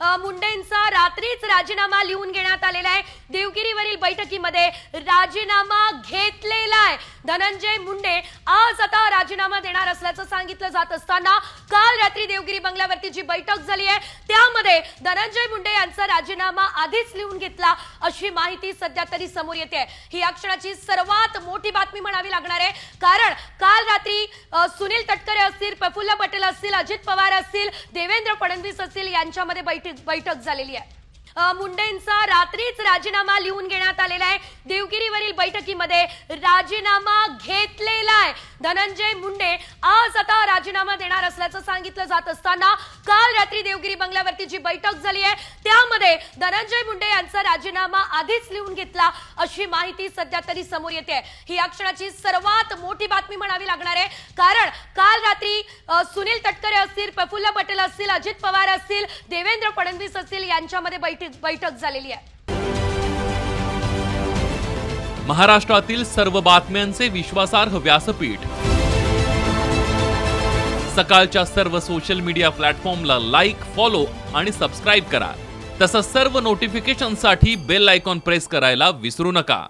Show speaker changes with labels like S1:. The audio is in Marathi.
S1: मुंडेंचा रात्रीच राजीनामा लिहून घेण्यात आलेला आहे. देवगिरीवरील बैठकीमध्ये राजीनामा घेतलेला आहे. धनंजय मुंडे आज आता राजीनामा देणार असल्याचं सांगितलं जात असताना काल रात्री देवगिरी बंगल्यावरती जी बैठक झाली आहे त्यामध्ये धनंजय मुंडे यांचा राजीनामा आधीच लिहून घेतला अशी माहिती सध्या तरी समोर येते. ही या क्षणाची सर्वात मोठी बातमी म्हणावी लागणार आहे. कारण काल रात्री सुनील तटकरे असतील प्रफुल्ल पटेल असतील अजित पवार असतील देवेंद्र फडणवीस असतील यांच्यामध्ये बैठक बैठक झालेली आहे. मुंडेंचा रात्रीच राजीनामा लिहून घेण्यात आलेला आहे. देवगिरीवरील बैठकीमध्ये राजीनामा घेतलेला आहे. धनंजय मुंडे आज आता राजीनामा देणार असल्याचं सांगितलं जात असताना काल रात्री देवगिरी बंगल्यावरती जी बैठक झाली आहे त्यामध्ये धनंजय मुंडे यांचा राजीनामा आधीच लिहून घेतला अशी माहिती सध्या तरी समोर येते. ही या क्षणाची सर्वात मोठी बातमी म्हणावी लागणार आहे. कारण काल रात्री सुनील तटकरे असतील प्रफुल्ल पटेल असतील अजित पवार असतील देवेंद्र फडणवीस असतील यांच्यामध्ये बैठक बैठक झालेली आहे.
S2: महाराष्ट्रातील सर्व बातम्यांचे विश्वासार्ह व्यासपीठ. सकाळच्या सर्व सोशल मीडिया प्लॅटफॉर्मला लाईक फॉलो आणि सबस्क्राईब करा. तसंच सर्व नोटिफिकेशनसाठी बेल आयकॉन प्रेस करायला विसरू नका.